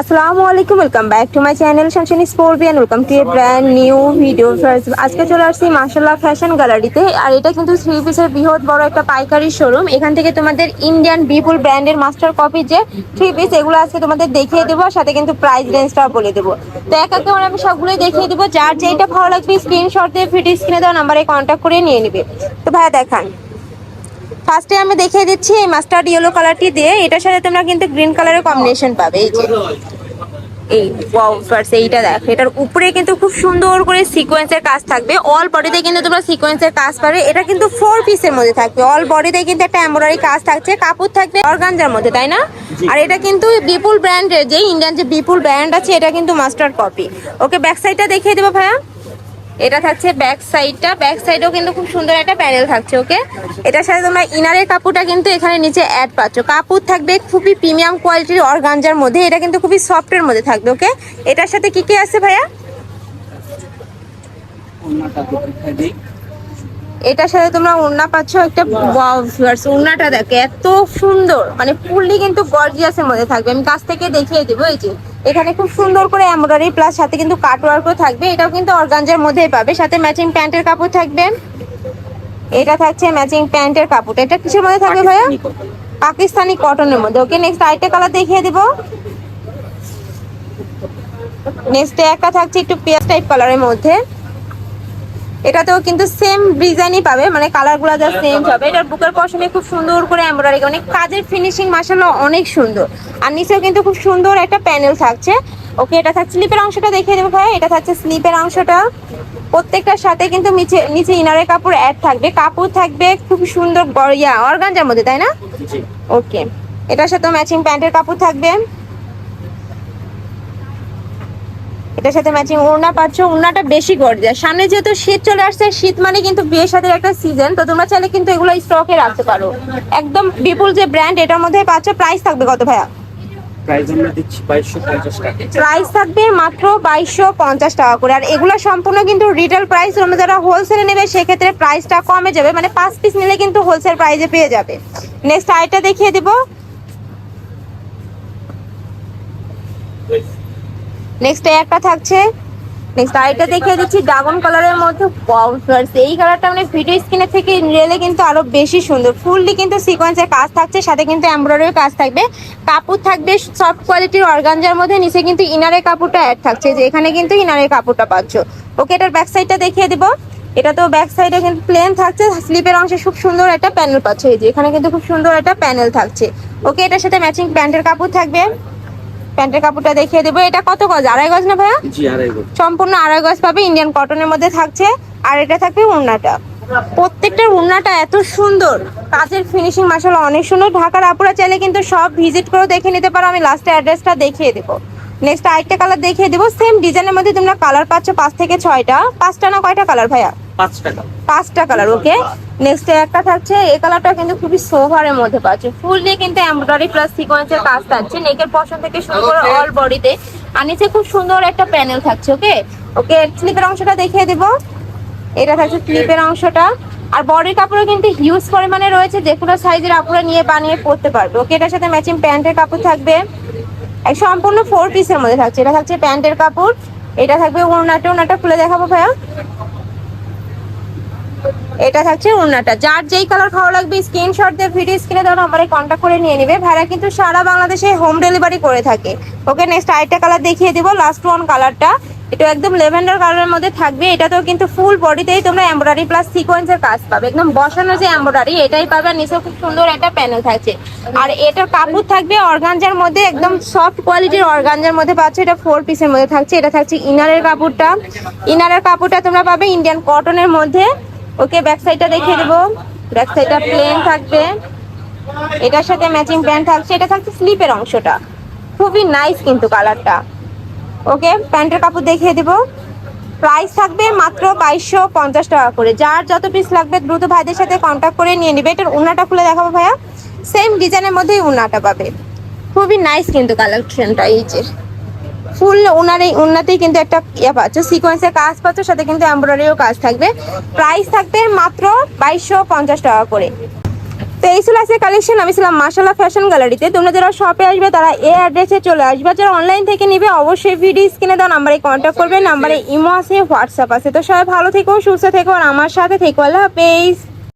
আসসালামু আলাইকুম welcome back to my channel শানশানি স্পোর্বিয়ান welcome to a brand new video আজকে চলে আসছি মার্শাল্লাহ ফ্যাশন গ্যালারিতে আর এটা কিন্তু থ্রি পিসের বৃহৎ বড় একটা পাইকারি শোরুম এখান থেকে তোমাদের ইন্ডিয়ান বিপুল ব্র্যান্ডের মাস্টার কপি যে থ্রি পিস এগুলো আজকে তোমাদের দেখিয়ে দেবো আর সাথে কিন্তু প্রাইস রেঞ্জটাও বলে দেবো। তো এক এক করে আমি সবগুলোই দেখিয়ে দেবো যার যেটা ভালো লাগবে স্ক্রিনশট দিয়ে ভিডিও স্ক্রিনে দেওয়া নাম্বারে কন্ট্যাক্ট করে নিয়ে নিবে। তো ভাইয়া দেখান। ফার্স্টে আমি দেখিয়ে দিচ্ছি এই মাস্টার্ড ইয়েলো কালারটি দিয়ে। এটার সাথে তোমরা কিন্তু গ্রিন কালারের কম্বিনেশন পাবে। এই যে, এই ফার্স্ট এইটা দেখ। এটার উপরে কিন্তু খুব সুন্দর করে সিকোয়েন্সের কাজ থাকবে। অল বডিতে কিন্তু তোমরা সিকোয়েন্সের কাজ পাবে। এটা কিন্তু ফোর পিসের মধ্যে থাকবে। অল বডিতে কিন্তু একটা এমব্রয়ডারি কাজ থাকছে। কাপড় থাকবে অর্গানজার মধ্যে, তাই না? আর এটা কিন্তু বিপুল ব্র্যান্ডের যে ইন্ডিয়ান যে বিপুল ব্র্যান্ড আছে, এটা কিন্তু মাস্টার কপি ওকে ব্যাক সাইডটা দেখিয়ে দেবো ভাইয়া। এটা থাকছে ব্যাক সাইডটা ব্যাক সাইডেও কিন্তু খুব সুন্দর একটা প্যানেল থাকছে ওকে এটার সাথে তোমরা ইনারের কাপড়টা কিন্তু এখানে নিচে অ্যাড পাচ্ছ। কাপড় থাকবে খুবই প্রিমিয়াম কোয়ালিটির অর্গানজার মধ্যে। এটা কিন্তু খুবই সফটের মধ্যে থাকবে ওকে এটার সাথে কি কি আছে ভাইয়া? এটার সাথে তোমরা ওড়না পাচ্ছ একটা ওড়নাটা দেখো এত সুন্দর। মানে ফুললি কিন্তু গর্জিয়াসের মধ্যে থাকবে। আমি কাছ থেকে দেখিয়ে দেবো এই যে। এখানে খুব সুন্দর করে এমব্রয়ডারি প্লাস সাথে কিন্তু কাট ওয়ার্কও থাকবে। এটাও কিন্তু অর্গানজার মধ্যেই পাবে। সাথে ম্যাচিং প্যান্টের কাপড় থাকবে। এটা থাকছে ম্যাচিং প্যান্টের কাপড় এটা কিসের মধ্যে থাকবে ভাইয়া। পাকিস্তানি কটনের মধ্যে। ওকে নেক্সট আরেকটা কালার দেখিয়ে দিব। নেক্সট একটা থাকছে একটু পেঁয়াজ টাইপ কালারের মধ্যে। এটাতেও কিন্তু সেম ডিজাইনই পাবে মানে কালারগুলো যা সেম হবে। এটার বুকের পশমে খুব সুন্দর করে এমব্রয়ডারি অনেক কাজের ফিনিশিং মাসাল্লাহ অনেক সুন্দর। আর নিচেও কিন্তু খুব সুন্দর একটা প্যানেল থাকছে। ওকে এটা থাকছে স্লিপের অংশটা দেখিয়ে দেবো ভাই। এটা থাকছে স্লিপের অংশটা। প্রত্যেকটার সাথে কিন্তু নিচে নিচে ইনারের কাপড় অ্যাড থাকবে। কাপড় থাকবে খুব সুন্দর গড়িয়া অর্গানজার মধ্যে তাই না? ওকে এটার সাথে ম্যাচিং প্যান্টের কাপড় থাকবে। এটার সাথে ম্যাচিং ওড়না পাচ্ছ ওড়নাটা বেশি গর্জিয়াস সামনে যেহেতু শীত চলে আসছে শীত মানে কিন্তু বিয়ের সাথে একটা সিজন তো তোমরা চাইলে কিন্তু এগুলো স্টকে রাখতে পারো। একদম বিপুল যে ব্র্যান্ড এটার মধ্যে পাচ্ছ প্রাইস থাকবে কত ভাইয়া? প্রাইস থাকবে মাত্র বাইশশো পঞ্চাশ টাকা করে। আর এগুলো সম্পূর্ণ কিন্তু রিটেল প্রাইস তোমরা যারা হোলসেলে নেবে সেক্ষেত্রে প্রাইসটা কমে যাবে। মানে পাঁচ পিস নিলে কিন্তু হোলসেল প্রাইসে পেয়ে যাবে। নেক্সট আইটা দেখিয়ে দিব। নেক্সট একটা থাকছে। নেক্সট আরেকটা দেখিয়ে দিচ্ছি ড্রাগন কালারের মধ্যে। এই কালারটা মানে ভিডিও স্ক্রিনের থেকে রিয়েলে কিন্তু আরও বেশি সুন্দর। ফুললি কিন্তু সিকোয়েন্সের কাজ থাকছে, সাথে কিন্তু এমব্রয়ডারির কাজ থাকবে। কাপড় থাকবে সফট কোয়ালিটির অর্গানজার মধ্যে, নিচে কিন্তু ইনারের কাপড়টা অ্যাড থাকছে, যে এখানে কিন্তু ইনারের কাপড়টা পাচ্ছ। ওকে এটার ব্যাক সাইডটা দেখিয়ে দিব। এটা তো ব্যাক সাইডে কিন্তু প্লেন থাকছে স্লিপের অংশে খুব সুন্দর একটা প্যানেল পাচ্ছ। এই যে, এখানে কিন্তু খুব সুন্দর একটা প্যানেল থাকছে। ওকে এটার সাথে ম্যাচিং প্যান্টের কাপড় থাকবে। প্যান্টের কাপড়টা দেখিয়ে দেবো। এটা কত গজ? আড়াই গজ না ভাইয়া? সম্পূর্ণ আড়াই গজ পাবে ইন্ডিয়ান কটনের মধ্যে থাকছে। আর এটা থাকবে উন্নাটা। প্রত্যেকটা উন্নাটা এত সুন্দর। কাজের ফিনিশিং মাসাল অনেক সুন্দর। ঢাকার আপুরা চাইলে কিন্তু সব ভিজিট করে দেখে নিতে পারো। আমি লাস্টে অ্যাড্রেসটা দেখিয়ে দেবো। নেক্সট আরেকটা কালার দেখিয়ে দেবো। সেম ডিজাইনের মধ্যে তোমরা কালার পাচ্ছ পাঁচ থেকে ছয়টা। পাঁচটা না কয়টা কালার ভাইয়া? পাঁচটা কালার ওকে নেক্সট একটা থাকছে এই কালারটা কিন্তু খুবই সোভারের মধ্যে পাচ্ছে। ফুল দিয়ে কিন্তু এমব্রয়ডারি প্লাস সিকোয়েন্সের কাজ থাকছে। নেকের পশন থেকে শুরু করে অল বডিতে আর নিচে খুব সুন্দর একটা প্যানেল থাকছে ওকে ওকে স্লিপের অংশটা দেখিয়ে দিব। এটা থাকছে স্লিপের অংশটা। আর বডির কাপড়ও কিন্তু হিউজ পরিমাণে রয়েছে। যে কোনো সাইজের আপুরা নিয়ে বানিয়ে পরতে পারবে ওকে এটার সাথে ম্যাচিং প্যান্টের কাপড় থাকবে। এক সম্পূর্ণ ফোর পিসের মধ্যে থাকছে। এটা থাকছে প্যান্টের কাপড়, এটা থাকবে ওনাটা ওনাটা খুলে দেখাবো ভাইয়া। এটা থাকছে উন্নাটা। যার যেই কালার ভালো লাগবে স্ক্রিনশট দিয়ে ভিডিও স্ক্রিনে দেওয়া নম্বরে কন্ট্যাক্ট করে নিয়ে নেবে। ভাড়া কিন্তু সারা বাংলাদেশে হোম ডেলিভারি করে থাকে। ওকে নেক্সট আরেকটা কালার দেখিয়ে দিব লাস্ট ওয়ান কালারটা এটা একদম লেভেন্ডার কালারের মধ্যে থাকবে। এটাতেও কিন্তু ফুল বডিতেই তোমরা এমব্রয়ডারি প্লাস সিকোয়েন্সের কাজ পাবে। একদম বসানো যে এমব্রয়ডারি এটাই পাবে। আর নিচে খুব সুন্দর একটা প্যানেল থাকছে। আর এটার কাপড় থাকবে অর্গানজার মধ্যে, একদম সফট কোয়ালিটির অর্গানজার মধ্যে পাচ্ছ। এটা ফোর পিসের মধ্যে থাকছে। এটা থাকছে ইনারের কাপড়টা। ইনারের কাপড়টা তোমরা পাবে ইন্ডিয়ান কটনের মধ্যে। ওকে ব্যাক সাইডটা দেখিয়ে দেবো। ব্যাক সাইডটা প্লেন থাকবে। এটার সাথে ম্যাচিং প্যান্ট থাকছে। এটা থাকছে স্লিপের অংশটা। খুবই নাইস কিন্তু কালারটা ওকে, প্যান্টের কাপড় দেখিয়ে দেবো। প্রাইস থাকবে মাত্র বাইশশো পঞ্চাশ টাকা করে। যার যত পিস লাগবে, দ্রুত ভাইদের সাথে কন্ট্যাক্ট করে নিয়ে নিবে। এটার উন্নাটা খুলে দেখাবো ভাইয়া। সেম ডিজাইনের মধ্যেই উন্নাটা পাবে। খুবই নাইস কিন্তু কালেকশনটা এই যে। ফুল ওনার এই উন্নতেই কিন্তু একটা ইয়ে পাচ্ছ সিকোয়েন্সের কাজ পাচ্ছ, সাথে কিন্তু এমব্রয়ডারিও কাজ থাকবে। প্রাইস থাকবে মাত্র বাইশশো পঞ্চাশ টাকা করে। তো এই ছিল আজকে কালেকশন আমি ছিলাম মাসালা ফ্যাশন গ্যালারিতে তোমরা যারা শপে আসবে, তারা এই অ্যাড্রেসে চলে আসবে। যারা অনলাইন থেকে নিবে, অবশ্যই ভিডিও স্ক্রিনে দেওয়া নাম্বারে কন্ট্যাক্ট করবে নাম্বারে ইমো আছে হোয়াটসঅ্যাপ আছে। তো সবাই ভালো থেকো, সুস্থ থেকো, আর আমার সাথে থেকো। আল্লাহ হাফেজ।